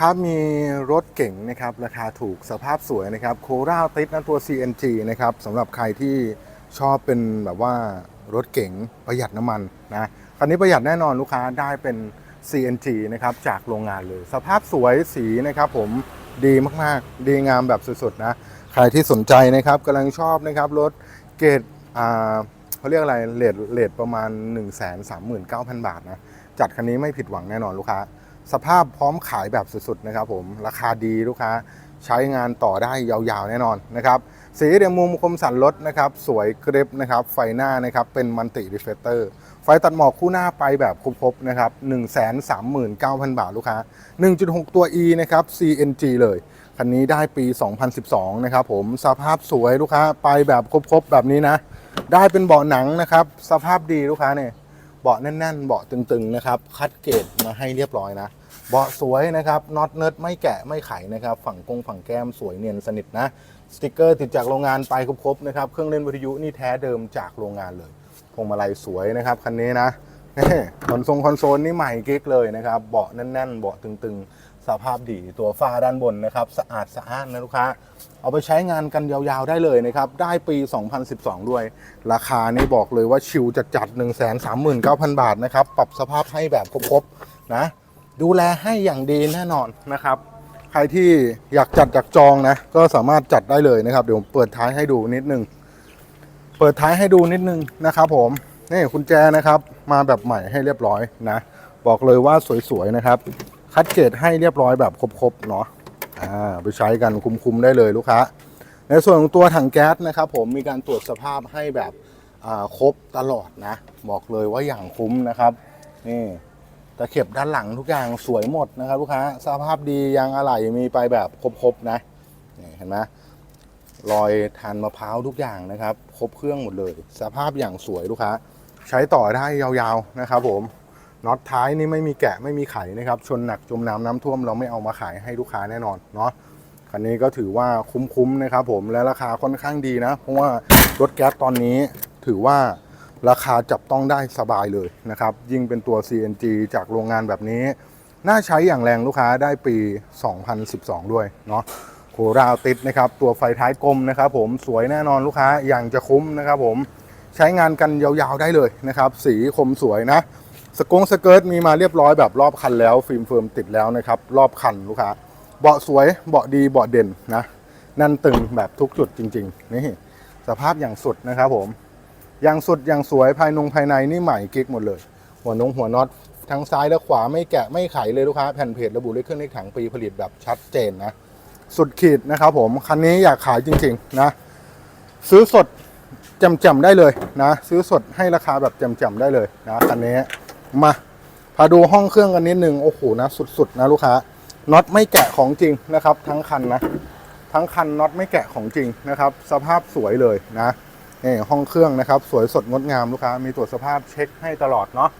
ครับมีรถเก่งนะครับราคาถูกสภาพสวยนะครับโคราติดนะตัว CNG นะครับสำหรับใครที่ชอบเป็นแบบว่ารถเก่งประหยัดน้ำมันนะคันนี้ประหยัดแน่นอนลูกค้าได้เป็น CNG นะครับจากโรงงานเลย สภาพสวยสีนะครับผมดีมากๆ ดีงามแบบสุดๆนะใครที่สนใจนะครับกำลังชอบนะครับรถเกรดอ่าเขาเรียกอะไรเลทเลทประมาณ 1 3 9 0 0 0 บาทนะจัดคันนี้ไม่ผิดหวังแน่นอนลูกค้า สภาพพร้อมขายแบบสุดๆนะครับผมราคาดีลูกค้าใช้งานต่อได้ยาวๆแน่นอนนะครับสีเดียมุมคมสันรถนะครับสวยกริบนะครับไฟหน้านะครับเป็นมันติรีเฟลเตอร์ไฟตัดหมอกคู่หน้าไปแบบครบๆนะครับ139,000 บาทลูกค้า 1.6 ตัว E นะครับ CNG เลย คันนี้ได้ปี 2012 นะครับผมสภาพสวยลูกค้าไปแบบครบๆแบบนี้นะ ได้เป็นเบาะหนังนะครับ สภาพดีลูกค้าเนี่ย เบาะแน่นๆ เบาะตึงๆนะครับ คัดเกรดมาให้เรียบร้อยนะ เบาะสวยนะครับ น็อตเนิร์ดไม่แกะไม่ไขนะครับ ฝั่งกงฝั่งแก้มสวยเนียนสนิทนะ สติกเกอร์ติดจากโรงงานไปครบๆนะครับ เครื่องเล่นวิทยุนี่แท้เดิมจากโรงงานเลย พวงมาลัยสวยนะครับคันนี้นะ คอนโซลคอนโซลนี่ใหม่กิ๊กเลยนะครับ เบาะแน่นๆ เบาะตึงๆ สภาพดีตัวฝ้าด้านบนนะครับ สะอาดสะอ้านนะลูกค้า เอาไปใช้งานกันยาวๆได้เลยนะครับ ได้ปี 2012 ด้วย ราคานี่บอกเลยว่าชิวจัดๆ 1 3 9 0 0 0 บาทนะครับ ปรับสภาพให้แบบครบๆนะ ดูแลให้อย่างดีแน่นอนนะครับ ใครที่อยากจัดอยากจองนะ ก็สามารถจัดได้เลยนะครับ เดี๋ยวผมเปิดท้ายให้ดูนิดนึง เปิดท้ายให้ดูนิดนึงนะครับผม นี่คุณแจนะครับ มาแบบใหม่ให้เรียบร้อยนะ บอกเลยว่าสวยๆนะครับ คัดเกรดให้เรียบร้อยแบบครบๆเนาะอ่าไปใช้กันคุ้มๆได้เลยลูกค้า ในส่วนของตัวถังแก๊สนะครับ ผมมีการตรวจสภาพให้แบบอ่าครบตลอดนะ บอกเลยว่าอย่างคุ้มนะครับนี่ตะเข็บด้านหลังทุกอย่างสวยหมดนะครับ ลูกค้าสภาพดียางอะไหล่มีไปแบบครบๆนะนี่เห็นไหมรอยทานมะพร้าวทุกอย่างนะครับ ครบเครื่องหมดเลย สภาพอย่างสวยลูกค้า ใช้ต่อได้ยาวๆนะครับผมน็อตท้ายนี่ไม่มีแกะไม่มีไขนะครับ ชนหนักจมน้ำน้ำท่วมเราไม่เอามาขายให้ลูกค้าแน่นอนเนาะคันนี้ก็ถือว่าคุ้มๆนะครับผมและราคาค่อนข้างดีนะ เพราะว่ารถแก๊สตอนนี้ถือว่าราคาจับต้องได้สบายเลยนะครับ ยิ่งเป็นตัว CNG จากโรงงานแบบนี้ น่าใช้อย่างแรงลูกค้าได้ปี 2012 ด้วยเนาะโคราติดนะครับ ตัวไฟท้ายกลมนะครับผมสวยแน่นอนลูกค้าอย่างจะคุ้มนะครับผม ใช้งานกันยาวๆได้เลยนะครับ สีคมสวยนะ สกงสเกิร์ตมีมาเรียบร้อยแบบรอบคันแล้ว ฟิล์มเฟิร์มติดแล้วนะครับ รอบคันลูกค้าเบาะสวยเบาะดีเบาะเด่นนะนั่นตึงแบบทุกจุดจริง ๆ นี่สภาพอย่างสุดนะครับผม อย่างสุดอย่างสวยภายนงภายในนี่ใหม่กิ๊กหมดเลย หัวนงหัวน็อตทั้งซ้ายและขวาไม่แกะไม่ไขเลยลูกค้าแผ่นเพจระบุเลขเครื่องเลขถังปีผลิตแบบชัดเจนนะ สุดขีดนะครับผม คันนี้อยากขายจริง ๆ นะ ซื้อสด จำๆได้เลยนะ ซื้อสดให้ราคาแบบจำๆได้เลยนะคันนี้มาพาดูห้องเครื่องกันนิดนึงโอ้โหนะสุดๆนะลูกค้าน็อตไม่แกะของจริงนะครับ ทั้งคันนะ ทั้งคันน็อตไม่แกะของจริงนะครับ สภาพสวยเลยนะนี่ห้องเครื่องนะครับ สวยสดงดงามลูกค้า มีตรวจสภาพเช็คให้ตลอดเนาะ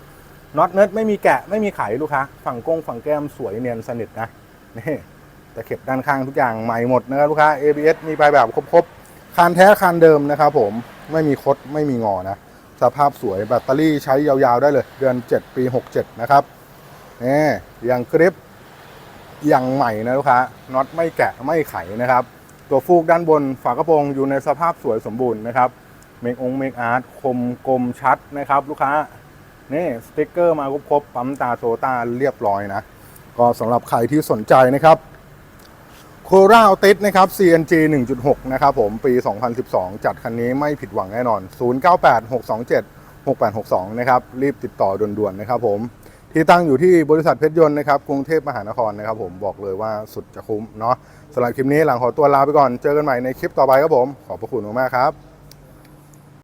น็อตเนิร์ดไม่มีแกะไม่มีไขลูกค้าฝั่งกงฝั่งแก้มสวยเนียนสนิทนะนี่ตะเข็บด้านข้างทุกอย่างใหม่หมดนะครับลูกค้า ABS มีไปแบบครบๆ คันแท้คันเดิมนะครับผมไม่มีคดไม่มีงอนะ สภาพสวยแบตเตอรี่ใช้ยาวๆได้เลย เดือน 7 ปี 67 นะครับนี่อย่างกริปอย่างใหม่นะลูกค้าน็อตไม่แกะไม่ไขนะครับ ตัวฟูกด้านบนฝากระโปรงอยู่ในสภาพสวยสมบูรณ์นะครับเมกองเมกอาร์ตคมกลมชัดนะครับ ลูกค้านี่สติ๊กเกอร์มาครบๆปั๊มตาโตต้าเรียบร้อยนะ ก็สำหรับใครที่สนใจนะครับ โคราลติสนะครับ CNG 1.6 นะครับผม ปี 2012 จัดคันนี้ไม่ผิดหวังแน่นอน 098627 6862 นะครับ รีบติดต่อด่วนๆนะครับผม ที่ตั้งอยู่ที่บริษัทเพชรยนต์นะครับ กรุงเทพมหานครนะครับผม บอกเลยว่าสุดจะคุ้มเนาะสำหรับคลิปนี้หลังขอตัวลาไปก่อน เจอกันใหม่ในคลิปต่อไปครับผม ขอบพระคุณมากๆครับ